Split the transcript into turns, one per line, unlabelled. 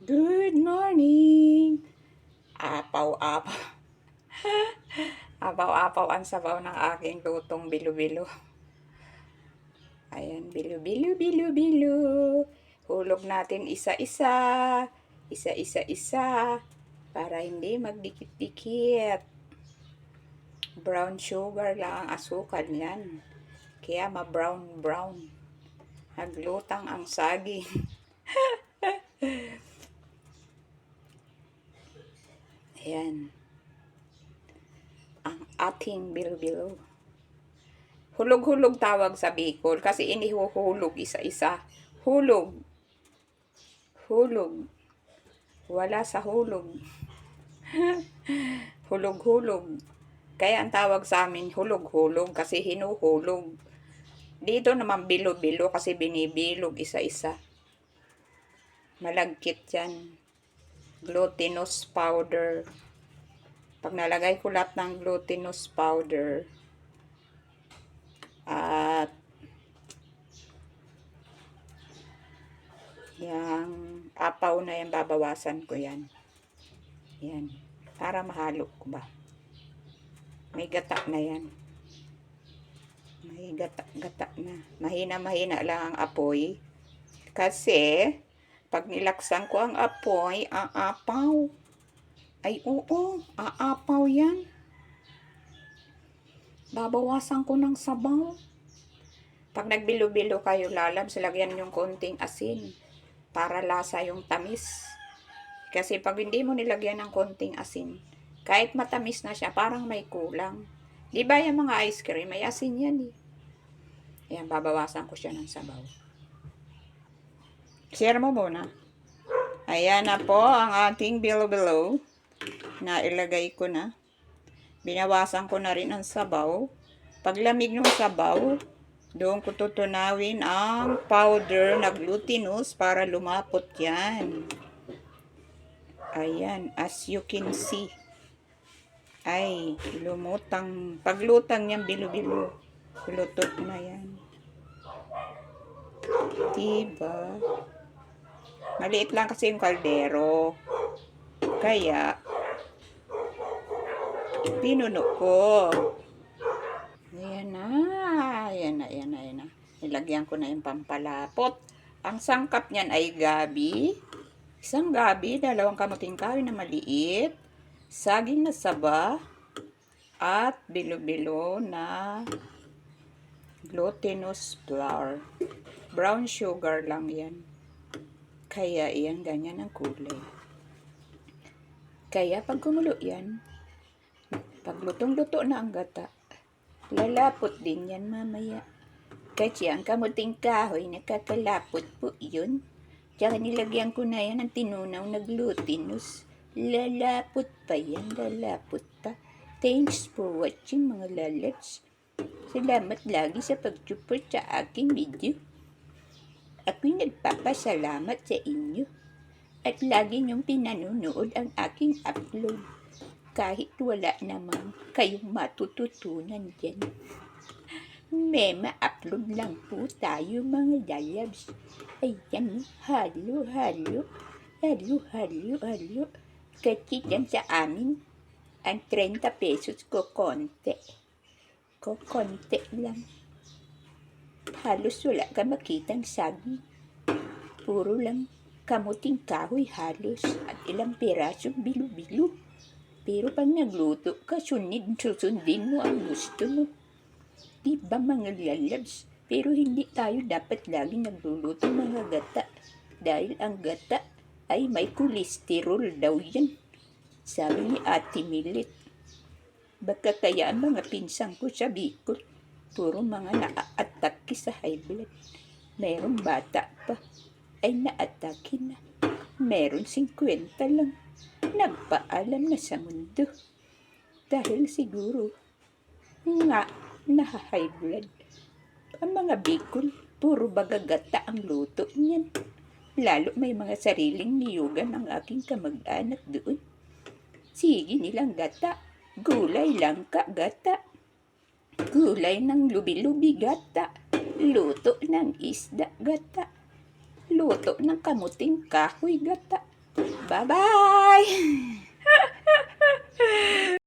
Good morning! Apaw-apaw. Apaw-apaw ang sabaw ng aking lutong bilo-bilo. Ayan, bilo-bilo-bilo-bilo. Hulog natin isa-isa. Isa-isa-isa. Para hindi magdikit-dikit. Brown sugar lang ang asukal niyan. Kaya ma-brown-brown. Naglutang ang saging. Ayan. Ang ating bilo-bilo. Hulog-hulog tawag sa Bicol kasi inihuhulog isa-isa. Hulog. Hulog. Wala sa hulog. Hulog-hulog. Kaya ang tawag sa amin hulog-hulog kasi hinuhulog. Dito naman bilo-bilo kasi binibilog isa-isa. Malagkit yan. Glutinous powder. Pag nalagay ko lahat ng glutinous powder, at yung apaw na yan, babawasan ko yan. Yan. Para mahalo ko ba. May gata na yan. May gata-gata na. Mahina-mahina lang ang apoy. Kasi, pag nilaksan ko ang apoy, aapaw. Ay, oo, aapaw yan. Babawasan ko ng sabaw. Pag nagbilo-bilo kayo lalabs, lagyan yung konting asin para lasa yung tamis. Kasi pag hindi mo nilagyan ng konting asin, kahit matamis na siya, parang may kulang. Di ba yung mga ice cream, may asin yan eh. Ayan, babawasan ko siya ng sabaw. Share mo muna. Ayan na po ang ating bilo-bilo na ilagay ko na. Binawasan ko na rin ang sabaw. Paglamig ng sabaw, doon ko tutunawin ang powder na glutinous para lumapot yan. Ayan, as you can see. Ay, lumutang. Paglutang niyang bilo-bilo, lutot na yan. Diba? Maliit lang kasi yung kaldero. Kaya, pinuno ko. Ayan na. Ayan na, ayan na, ayan na. Nilagyan ko na yung pampalapot. Ang sangkap niyan ay gabi. Isang gabi, dalawang kamuting kahoy na maliit. Saging na saba. At bilo-bilo na glutinous flour. Brown sugar lang yan. Kaya iyan ganyan ang kulay. Kaya pag kumulo yan, pag lutong-luto na ang gata, lalapot din yan mamaya. Kasi ang kamuting kahoy, nakakalapot po yun. Tsaka nilagyan ko na yan ng tinunaw na glutinous. Lalapot pa yan, lalapot pa. Thanks for watching mga lalabs. Salamat lagi sa pag-support sa aking video. Ako'y nagpapasalamat sa inyo. At lagi niyong pinanonood ang aking upload. Kahit wala naman kayong matututunan dyan. May ma-upload lang po tayo mga lalabs. Ayan, halo, halo. Halo, halo, halo. Dyan sa amin, ang 30 pesos ko konti. Ko konti lang. Halos wala ka makitang saging. Puro lang kamuting kahoy halos at ilang pirasong bilo-bilo. Pero pag nagluto ka, sunod, susundin mo ang gusto mo. Di ba mga lalabs? Pero hindi tayo dapat lagi nagluluto mga gata. Dahil ang gata ay may kolesterol daw yan. Sabi ni Ate Milit. Baka kaya ang mga pinsang ko sa Bicol, puro mga naa-atake sa high blood. Merong bata pa, ay na-atake na. Meron 50 lang. Nagpaalam na sa mundo. Dahil siguro, nga, na-high blood. Ang mga Bicol, puro bagagata ang luto niyan. Lalo may mga sariling niyugan ang aking kamag-anak doon. Sige nilang gata. Gulay lang ka gata. Gulay ng lubi-lubi gata. Luto ng isda gata. Luto ng kamuting kahoy gata. Bye-bye!